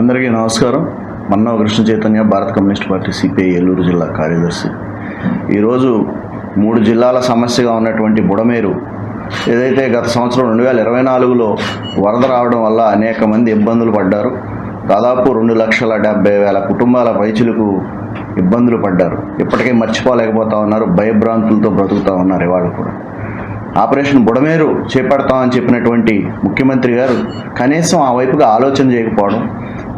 అందరికీ నమస్కారం. మన్నవ కృష్ణ చైతన్య భారత కమ్యూనిస్ట్ పార్టీ సిపిఐ ఏలూరు జిల్లా కార్యదర్శి. ఈరోజు మూడు జిల్లాల సమస్యగా ఉన్నటువంటి బుడమేరు ఏదైతే గత సంవత్సరం రెండు వేల ఇరవై నాలుగులో వరద రావడం వల్ల అనేక మంది ఇబ్బందులు పడ్డారు. దాదాపు రెండు లక్షల డెబ్బై వేల కుటుంబాల పైచులకు ఇబ్బందులు పడ్డారు. ఇప్పటికే మర్చిపోలేకపోతా ఉన్నారు భయభ్రాంతులతో బ్రతుకుతా ఉన్నారు ఇవాళ కూడా. ఆపరేషన్ బుడమేరు చేపడతామని చెప్పినటువంటి ముఖ్యమంత్రి గారు కనీసం ఆ వైపుగా ఆలోచన చేయకపోవడం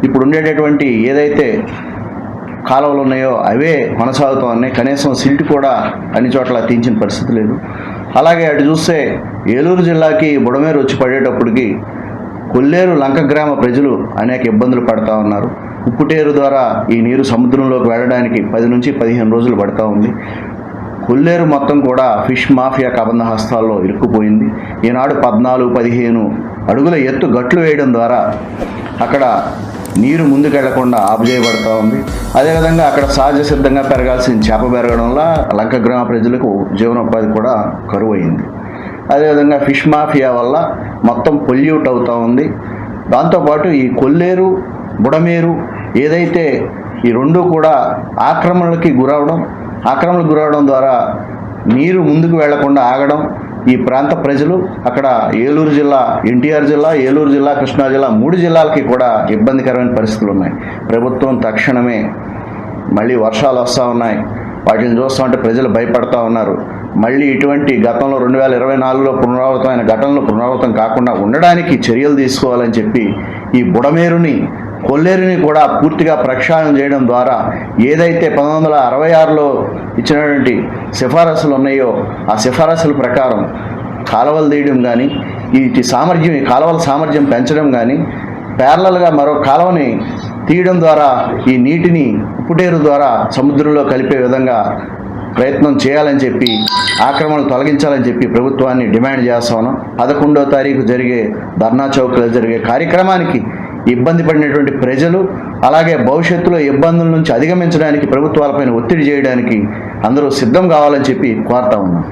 ఇప్పుడు ఉండేటటువంటి ఏదైతే కాలువలు ఉన్నాయో అవే కొనసాగుతూ ఉన్నాయి కనీసం సిల్ట్ కూడా అన్ని చోట్ల తీయించిన పరిస్థితి లేదు. అలాగే అటు చూస్తే ఏలూరు జిల్లాకి బుడమేరు వచ్చి పడేటప్పటికి కొల్లేరు లంక గ్రామ ప్రజలు అనేక ఇబ్బందులు పడతా ఉన్నారు. ఉప్పుటేరు ద్వారా ఈ నీరు సముద్రంలోకి వెళ్ళడానికి పది నుంచి పదిహేను రోజులు పడతా ఉంది. కొల్లేరు మొత్తం కూడా ఫిష్ మాఫియా కబంధ హస్తాల్లో ఇరుక్కుపోయింది. ఈనాడు పద్నాలుగు పదిహేను అడుగుల ఎత్తు గట్లు వేయడం ద్వారా అక్కడ నీరు ముందుకెళ్ళకుండా ఆపుజేయబడతా ఉంది. అదేవిధంగా అక్కడ సహజ సిద్ధంగా పెరగాల్సిన చేప పెరగడం వల్ల లంక గ్రామ ప్రజలకు జీవనోపాధి కూడా కరువు అయింది అదేవిధంగా ఫిష్ మాఫియా వల్ల మొత్తం పొల్యూట్ అవుతూ ఉంది. దాంతోపాటు ఈ కొల్లేరు బుడమేరు ఏదైతే ఈ రెండు కూడా ఆక్రమణలకి గురవడం ఆక్రమణకు గురవడం ద్వారా నీరు ముందుకు వెళ్ళకుండా ఆగడం ఈ ప్రాంత ప్రజలు అక్కడ ఏలూరు జిల్లా ఎన్టీఆర్ జిల్లా ఏలూరు జిల్లా కృష్ణా జిల్లా మూడు జిల్లాలకి కూడా ఇబ్బందికరమైన పరిస్థితులు ఉన్నాయి. ప్రభుత్వం తక్షణమే మళ్ళీ వర్షాలు వస్తూ ఉన్నాయి. వాటిని చూస్తామంటే ప్రజలు భయపడతా ఉన్నారు. మళ్ళీ ఇటువంటి గతంలో రెండు వేల ఇరవై నాలుగులో పునరావృతమైన ఘటనలు పునరావృతం కాకుండా ఉండడానికి చర్యలు తీసుకోవాలని చెప్పి ఈ బుడమేరుని కొల్లేరుని కూడా పూర్తిగా ప్రక్షాళన చేయడం ద్వారా ఏదైతే పంతొమ్మిది వందల అరవై ఆరులో ఇచ్చినటువంటి సిఫారసులు ఉన్నాయో ఆ సిఫారసుల ప్రకారం కాలువలు తీయడం కానీ వీటి సామర్థ్యం ఈ కాలువల సామర్థ్యం పెంచడం కానీ ప్యారలల్గా మరో కాలువని తీయడం ద్వారా ఈ నీటిని ఉప్పుటేరు ద్వారా సముద్రంలో కలిపే విధంగా ప్రయత్నం చేయాలని చెప్పి ఆక్రమణలు తొలగించాలని చెప్పి ప్రభుత్వాన్ని డిమాండ్ చేస్తాను పదకొండో తారీఖు జరిగే ధర్నా చౌక్లో జరిగే కార్యక్రమానికి ఇబ్బంది పడినటువంటి ప్రజలు అలాగే భవిష్యత్తులో ఇబ్బందుల నుంచి అధిగమించడానికి ప్రభుత్వాలపైన ఒత్తిడి చేయడానికి అందరూ సిద్ధం కావాలని చెప్పి కోరుతా ఉన్నాం.